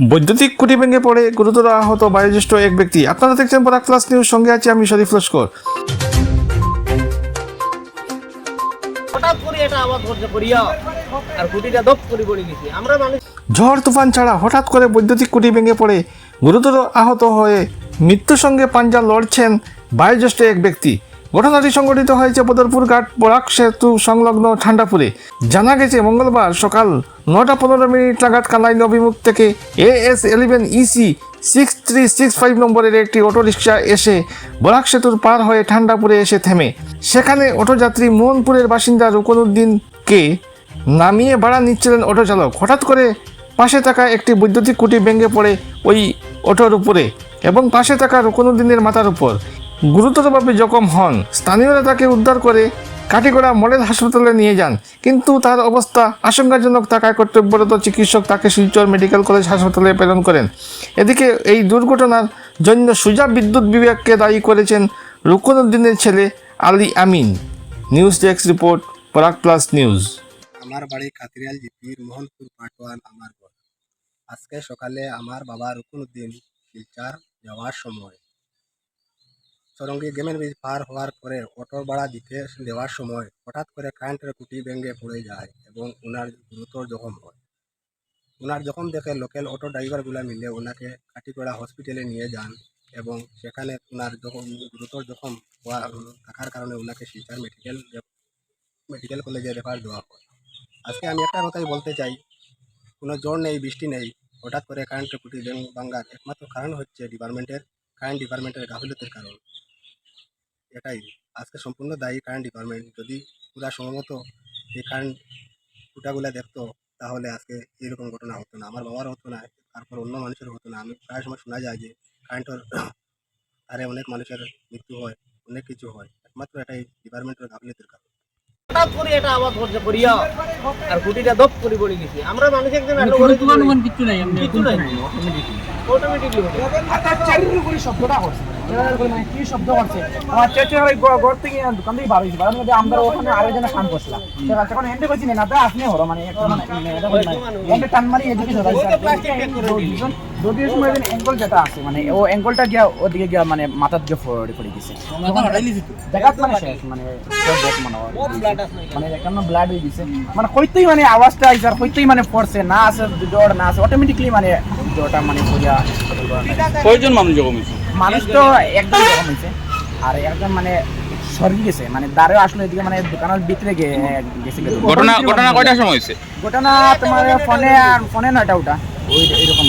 বৈদ্যুতিক খুঁটি ভেঙে পড়ে গুরুতর আহত বয়োজ্যেষ্ঠ এক ব্যক্তি। আপনারা দেখছেন পরাগ প্লাস নিউজ সঙ্গে আছি আমি শরীফ লস্কর। ঝড় তুফান ছাড়া হঠাৎ করে বৈদ্যুতিক কুটি ভেঙে পড়ে গুরুতর আহত হয়ে মৃত্যুর সঙ্গে পাঞ্জা লড়ছেন বয়োজ্যেষ্ঠ এক ব্যক্তি। ঘটনাটি সংঘটিত হয়েছে বদরপুর ঘাট বরাক সেতু সংলগ্ন ঠান্ডাপুরে। জানা গেছে, মঙ্গলবার সকাল নটা পনেরো মিনিট নাগাদ কানাইন অভিমুখ থেকে A S eleven EC six three six five নম্বরের একটি অটোরিকশা এসে বরাক সেতুর পার হয়ে ঠান্ডাপুরে এসে থেমে। সেখানে অটোযাত্রী মোহনপুরের বাসিন্দা রুকনুদ্দিনকে নামিয়ে ভাড়া নিচ্ছিলেন অটো চালক হঠাৎ করে পাশে থাকা একটি বৈদ্যুতিক খুঁটি ভেঙে পড়ে ওই অটোর উপরে এবং পাশে থাকা রুকনুদ্দিনের মাথার উপর। গুরুতরভাবে জখম হন। স্থানীয়রা তাকে উদ্ধার করে কাটিগড়া মডেল হাসপাতালে নিয়ে যান। কিন্তু তার অবস্থা আশঙ্কাজনক থাকায় কর্তব্যরত চিকিৎসক তাকে শিলচর মেডিকেল কলেজ হাসপাতালে প্রেরণ করেন। এদিকে এই দুর্ঘটনার জন্য সুজা বিদ্যুৎ বিভাগকে দায়ী করেছেন রুকনুদ্দিনের ছেলে Ali Amin. News desk report Parag plus news. আমার বাড়ি কাতিরিয়াল জিপির মোহনপুর, পাটোয়ান, আমার ঘর। আজকে সকালে আমার বাবা রুকুনুদ্দিন শিলচার যাওয়ার সময় সরঙ্গি গেমের ব্রিজ পার হওয়ার পরে অটো ভাড়া দিতে দেওয়ার সময় হঠাৎ করে কারেন্টের কুটি ভেঙে পড়ে যায় এবং ওনার গুরুতর জখম হয়। ওনার জখম দেখে লোকাল অটো ড্রাইভারগুলো মিলে ওনাকে কাটিগড়া হসপিটালে নিয়ে যান এবং সেখানে ওনার যখন গুরুতর জখম হওয়া থাকার কারণে ওনাকে শিলচার মেডিকেল মেডিকেল কলেজে রেফার দেওয়া হয়। আজকে আমি একটা কথাই বলতে চাই, কোনো জ্বর নেই, বৃষ্টি নেই, হঠাৎ করে কারেন্টের খুঁটি ভেঙ- ভাঙার একমাত্র কারণ হচ্ছে ডিপার্টমেন্টের কারেন্ট ডিপার্টমেন্টের গাফিলতির কারণ। এটাই। আজকে সম্পূর্ণ দায়ী কারেন্ট ডিপার্টমেন্ট যদি পুরা সময়মতো এই কারেন্ট খুঁটাগুলো দেখতো, তাহলে আজকে এরকম ঘটনা হতো না। আমার বাবার হতো না, তারপর অন্য মানুষের হতো না। আমি প্রায় সময় শোনা যায় যে কারেন্টের আরে অনেক মানুষের মৃত্যু হয়, অনেক কিছু হয়। একমাত্র এটাই ডিপার্টমেন্টের গাফিলতির কারণ। হঠাৎ করে এটা আবার ধৈর্য করিয়া আর গুটিটা দপ করে পড়ে গেছে। আমরা মানুষ একদম এত নাই এমনি নাই। অটোমেটিকলি আচ্ছা চারিদিকে শব্দটা মানে কি শব্দ করছে? আমার চেয়ে চেয়ে ওই ঘর- ঘর থেকে দোকান থেকে বার হয়েছে। বার আমরা ওখানে আরও জনে কাম করছিলাম এখন এন্ডে কইছি না? তা আপনি হরো মানে একটা মানে এটা মানে এন্ডে টান মারি এদিকে সরাইছে যদি সময় দিন অ্যাঙ্গল যেটা আছে মানে ও অ্যাঙ্গলটা গিয়া ওদিকে গিয়া মানে মাথার ফরওয়ার্ড করে মানে শেষ মানে মানে মানে ব্লাড হয়ে গেছে। মানে কইতেই মানে আওয়াজটা আইছে আর কইতেই মানে পড়ছে। না আছে জ্বর না আছে। অটোমেটিকলি মানে জ্বরটা মানে কইয়া কয়জন মানুষ জখম হয়েছে? মানুষ তো একদম জখম হয়েছে। আর একদম মানে সরি গেছে মানে দাঁড়ে আসলে এদিকে মানে দোকানের ভিতরে গিয়ে গেছে ঘটনা ঘটনা কয়টার সময় হয়েছে? ঘটনা তোমার ফোনে আর ফোনে নয়টা ওটা। ওই এরকম